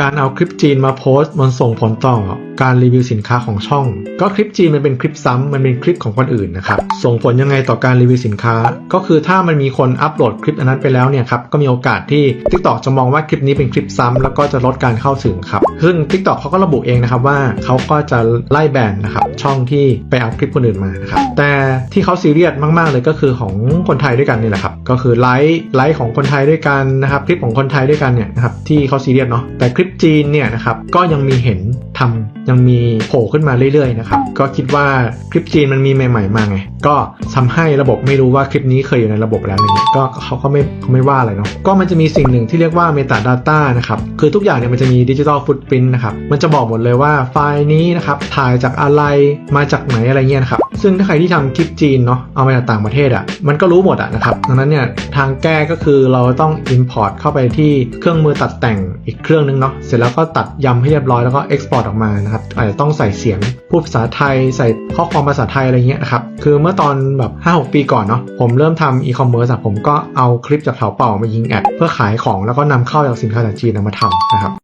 การเอาคลิปจีนมาโพสต์มันส่งผลต่อการรีวิวสินค้าของช่อง ก็คลิปจีนมันเป็นคลิปซ้ำมันเป็นคลิปของคนอื่นนะครับส่งผลยังไงต่อการรีวิวสินค้า ก็คือถ้ามันมีคนอัปโหลดคลิปอันนั้นไปแล้วเนี่ยครับก็มีโอกาสที่ TikTok จะมองว่าคลิปนี้เป็นคลิปซ้ำแล้วก็จะลดการเข้าถึงครับซึ่ง TikTok เขาก็ระบุเองนะครับว่าเขาก็จะไล่แบนนะครับช่องที่ไปเอาคลิปคนอื่นมานะครับแต่ที่เขาซีเรียสมาก ๆ เลยก็คือของคนไทยด้วยกันนี่แหละครับก็คือไลฟ์ไลฟ์ของคนไทยด้วยกันนะครับคลิปของคนไทยด้วยกันเนี่ยนะครับที่เขาซีเรียสเนาะแต่คลิปจีนเนี่ยนะครับก็ยังมีเห็น ทำยังมีโผล่ขึ้นมาเรื่อยๆนะครับก็คิดว่าคลิปจีนมันมีใหม่ๆมาไงก็ทำให้ระบบไม่รู้ว่าคลิปนี้เคยอยู่ในระบบแล้วเนี่ยก็เขาก็ไม่เขาไม่ว่าอะไรเนาะก็มันจะมีสิ่งหนึ่งที่เรียกว่า Metadata นะครับคือทุกอย่างเนี่ยมันจะมี Digital Footprint นะครับมันจะบอกหมดเลยว่าไฟล์นี้นะครับถ่ายจากอะไรมาจากไหนอะไรเงี้ยนะครับซึ่งถ้าใครที่ทำคลิปจีนเนาะเอามาจากต่างประเทศอะ่ะมันก็รู้หมดอะนะครับดังนั้นเนี่ยทางแก้ก็คือเราต้อง Import เข้าไปที่เครื่องมือตัดแต่งอีกเครื่องนึงเนาะเสร็จแล้วก็ตัดยำให้เรียบร้อยแล้วก็ Export ออกมานะครับอาจจะต้องใส่เสียงพูดภาษาไทย ใส่ข้อความภาษาไทยอะไรเงี้ยนะครับคือเมื่อตอนแบบ5-6ปีก่อนเนาะผมเริ่มทำอีคอมเมิร์ซผมก็เอาคลิปจากเถาเป่ามายิงแอดเพื่อขายของแล้วก็นำเข้าจากสินค้าจากจีนมาทำนะครับ